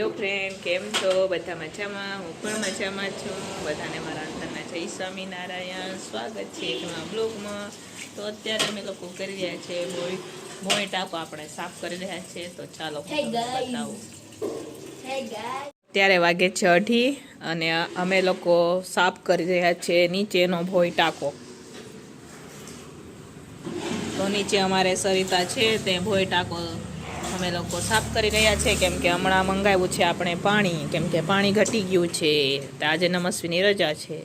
Hello friend કેમ છો? બધા મજામાં? હું પણ મજામાં છું. બધાને મારા અંતરના જય સ્વામિનારાયણ. સ્વાગત છે એક નવા બ્લોગમાં. તો અત્યારે અમે લોકો કરી રહ્યા છે બોય બોય ટાંકો આપણે સાફ કરી રહ્યા છે. તો ચાલો બતાવું. Hey વાગે છે અઢી અને અમે લોકો સાફ કરી રહ્યા છે નીચેનો ભોય ટાંકો. તો નીચે અમારે સરિતા છે તે ભોય ટાંકો અમે લોકો સાફ કરી રહ્યા છે કેમ કે હમણાં મંગાવ્યું છે આપણે પાણી કેમ કે પાણી ઘટી ગયું છે તો આજે નમસ્વીની રજા છે.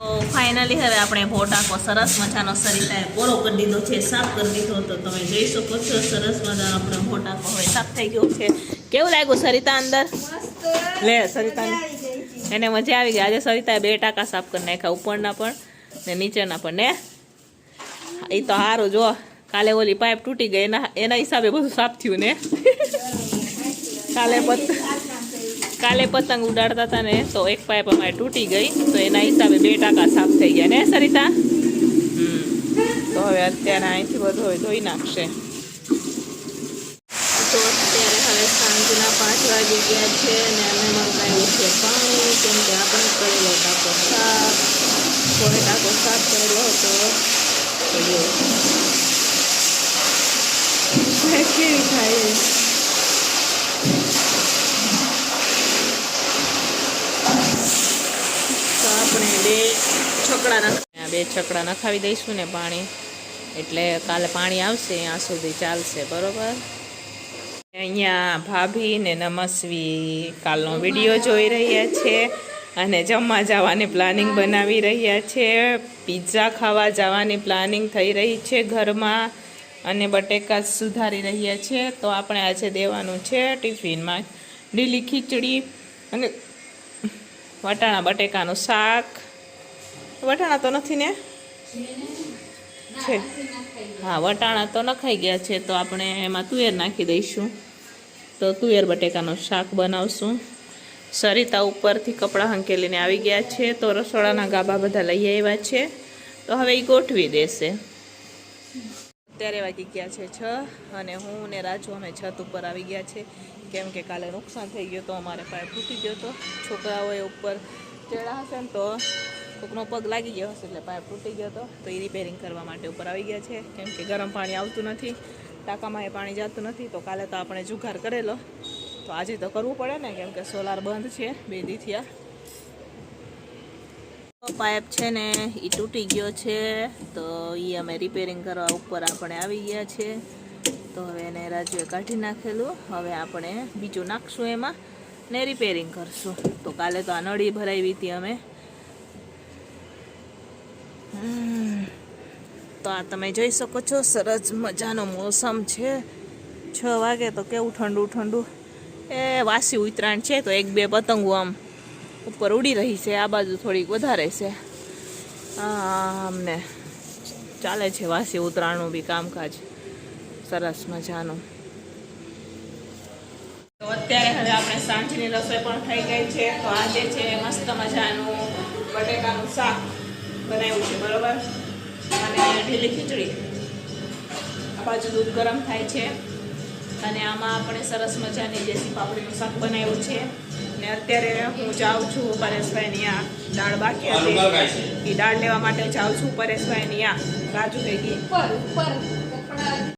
તો ફાઇનલી હવે આપણે ભોટાકો સરસ મજાનો સરિતાએ પૂરો કરી દીધો છે સાફ કરી દીધો તો તમે જોઈ શકો છો સરસ મજાનો આપણો ભોટાકો હવે સાફ થઈ ગયો છે. કેવું લાગ્યું સરિતા અંદર? લે સરિતા. એને મજા આવી ગઈ. આજે સરિતાએ બે ટાંકા સાફ કરી નાખ્યા ઉપરના પણ ને નીચેના પણ ને? એ તો સારું જો. કાલે ઓલી પાઇપ તૂટી ગઈ, એના એના હિસાબે બધું સાફ થયું ને. કાલે પત કાલે પતંગ ઉડાડતા હતા ને, તો એક પાઇપ અમારે તૂટી ગઈ, તો એના હિસાબે બે ટાંકા સાફ થઈ ગયા ને સરિતા? તો હવે અત્યારે અહીંથી બધું હોય ધોઈ નાખશે. તો અત્યારે હવે સાંજના પાંચ વાગી ગયા છે અને અમે મંગાવ્યું છે પાણી, કેમ કે આપણે કરેલો ટાકો સાફ. કોઈ ટાંકો સાફ કરેલો હતો. કેવી થાય તો આપણે બે છકડા નખ બે છકડા નખાવી દઈશું ને પાણી. એટલે કાલે પાણી આવશે ત્યાં સુધી ચાલશે બરોબર? અહીંયા ભાભી ને નમસ્વી કાલનો વીડિયો જોઈ રહ્યા છે અને જમવા જવાની પ્લાનિંગ બનાવી રહ્યા છે. પિઝા ખાવા જવાની પ્લાનિંગ થઈ રહી છે ઘરમાં. અને બટેકા સુધારી રહ્યા છે, તો આપણે આજે દેવાનું છે ટિફિનમાં લીલી ખીચડી અને વટાણા બટેકાનું શાક. વટાણા તો નથી ને? છે. હા, વટાણા તો નખાઈ ગયા છે, તો આપણે એમાં તુવેર નાખી દઈશું. તો તુવેર બટેકાનું શાક બનાવશું. સરિતા ઉપરથી કપડાં હંકેલીને આવી ગયા છે, તો રસોડાના ગાબા બધા લઈ આવ્યા છે. તો હવે એ ગોઠવી દેશે. અત્યારે વાગી ગયા છે છ અને હું ને રાજુ અમે છત ઉપર આવી ગયા છે. કેમ કે કાલે નુકસાન થઈ ગયું તો અમારે પાય ફૂટી ગયો તો છોકરાઓએ ઉપર ચડ્યા હશે ને તો કોકનો પગ લાગી ગયો હશે એટલે પાઇપ તૂટી ગયો હતો તો એ રિપેરિંગ કરવા માટે ઉપર આવી ગયા છે. કેમ કે ગરમ પાણી આવતું નથી, ટાંકામાં એ પાણી જતું નથી, તો કાલે તો આપણે જુગાર કરેલો. તો આજે તો કરવું પડે ને, કેમ કે સોલાર બંધ છે, બે દી થયા. પાઇપ છે ને એ તૂટી ગયો છે, તો એ અમે રિપેરિંગ કરવા ઉપર આપણે આવી ગયા છે. તો હવે એને રાજુએ કાઢી નાખેલું. હવે આપણે બીજું નાખશું એમાં ને રિપેરિંગ કરશું. તો કાલે તો આ નળી ભરાવી હતી અમે. તો આ તમે જોઈ શકો છો, સરસ મજાનો મોસમ છે. છ વાગે તો કેવું ઠંડુ ઠંડુ. એ વાસી ઉતરાણ છે, તો એક બે પતંગો આમ ઉપર ઉડી રહી છે, આ બાજુ થોડીક વધારે છે. અમને ચાલે છે વાસી ઉત્તરાયણનું બી કામકાજ. સરસ મજાનું. તો અત્યારે હવે આપણે સાંજની રસોઈ પણ થઈ ગઈ છે, તો આજે છે મસ્ત મજાનું બટેકાનું શાક બનાવ્યું છે, બરોબર? અને ઢીલી ખીચડી. આ બાજુ દૂધ ગરમ થાય છે. અને આમાં આપણે સરસ મજાની દેશી પાપડીનું શાક બનાવ્યું છે. ને અત્યારે હું જાઉં છું પરેશભાઈ આ દાળ બાકી હતી. એ દાળ લેવા માટે જાઉં છું પરેશભાઈ આ રાજુ ભેગી